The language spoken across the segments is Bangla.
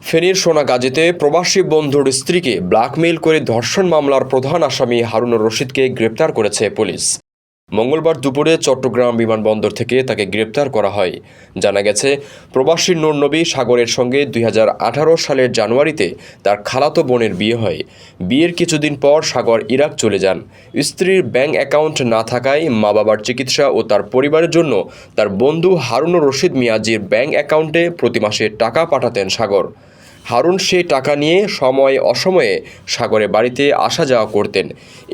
ফেনীর সোনাগাজীতে প্রবাসী বন্ধুর স্ত্রীকে ব্ল্যাকমেইল করে ধর্ষণ মামলার প্রধান আসামি হারুনুর রশিদকে গ্রেপ্তার করেছে পুলিশ। মঙ্গলবার দুপুরে চট্টগ্রাম বিমানবন্দর থেকে তাকে গ্রেপ্তার করা হয়। জানা গেছে, প্রবাসী নূরনবী সাগরের সঙ্গে দুই হাজার আঠারো সালের জানুয়ারিতে তার খালাতো বোনের বিয়ে হয়। বিয়ের কিছুদিন পর সাগর ইরাক চলে যান। স্ত্রীর ব্যাংক অ্যাকাউন্ট না থাকায় মা বাবার চিকিৎসা ও তার পরিবারের জন্য তার বন্ধু হারুনুর রশিদ মিয়াজির ব্যাংক অ্যাকাউন্টে প্রতি মাসে টাকা পাঠাতেন সাগর। হারুন সেই টাকা নিয়ে সময় অসময়ে সাগরের বাড়িতে আসা যাওয়া করতেন।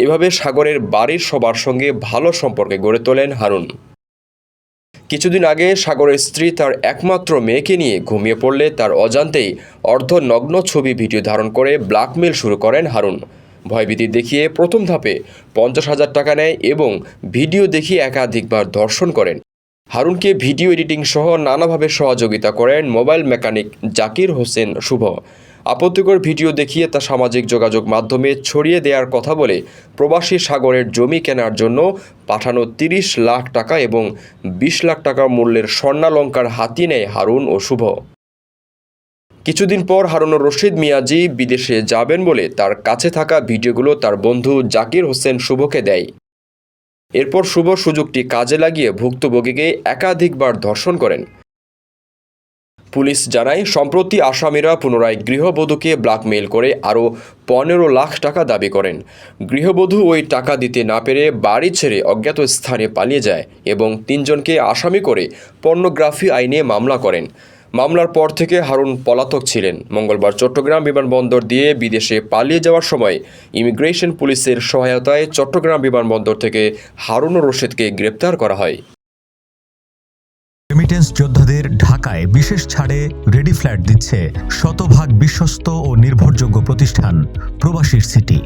এভাবে সাগরের বাড়ির সবার সঙ্গে ভালো সম্পর্কে গড়ে তোলেন হারুন। কিছুদিন আগে সাগরের স্ত্রী তার একমাত্র মেয়েকে নিয়ে ঘুমিয়ে পড়লে তার অজান্তেই অর্ধনগ্ন ছবি ভিডিও ধারণ করে ব্ল্যাকমেল শুরু করেন হারুন। ভয়ভীতি দেখিয়ে প্রথম ধাপে পঞ্চাশ হাজার টাকা নেয় এবং ভিডিও দেখিয়ে একাধিকবার ধর্ষণ করেন। হারুনকে ভিডিও এডিটিং সহ নানাভাবে সহযোগিতা করেন মোবাইল মেকানিক জাকির হোসেন শুভ। আপত্তিকর ভিডিও দেখিয়ে তা সামাজিক যোগাযোগ মাধ্যমে ছড়িয়ে দেওয়ার কথা বলে প্রবাসী সাগরের জমি কেনার জন্য পাঠানো তিরিশ লাখ টাকা এবং বিশ লাখ টাকা মূল্যের স্বর্ণালঙ্কার হাতি নেয় হারুন ও শুভ। কিছুদিন পর হারুনুর রশিদ মিয়াজি বিদেশে যাবেন বলে তার কাছে থাকা ভিডিওগুলো তার বন্ধু জাকির হোসেন শুভকে দেয়। এরপর শুভ সুযোগটি কাজে লাগিয়ে ভুক্তভোগীকে একাধিকবার ধর্ষণ করেন। পুলিশ জানায়, সম্প্রতি আসামিরা পুনরায় গৃহবধূকে ব্ল্যাকমেইল করে আরও পনেরো লাখ টাকা দাবি করেন। গৃহবধূ ওই টাকা দিতে না পেরে বাড়ি ছেড়ে অজ্ঞাত স্থানে পালিয়ে যায় এবং তিনজনকে আসামি করে পর্নোগ্রাফি আইনে মামলা করেন। মামলার পর থেকে হারুন পলাতক ছিলেন। মঙ্গলবার চট্টগ্রাম বিমানবন্দর দিয়ে বিদেশে পালিয়ে যাওয়ার সময় ইমিগ্রেশন পুলিশের সহায়তায় চট্টগ্রাম বিমানবন্দর থেকে হারুনুর রশিদকে গ্রেপ্তার করা হয়। রেমিটেন্স যোদ্ধাদের ঢাকায় বিশেষ ছাড়ে রেডি ফ্ল্যাট দিচ্ছে শতভাগ বিশ্বস্ত ও নির্ভরযোগ্য প্রতিষ্ঠান প্রবাসীর সিটি।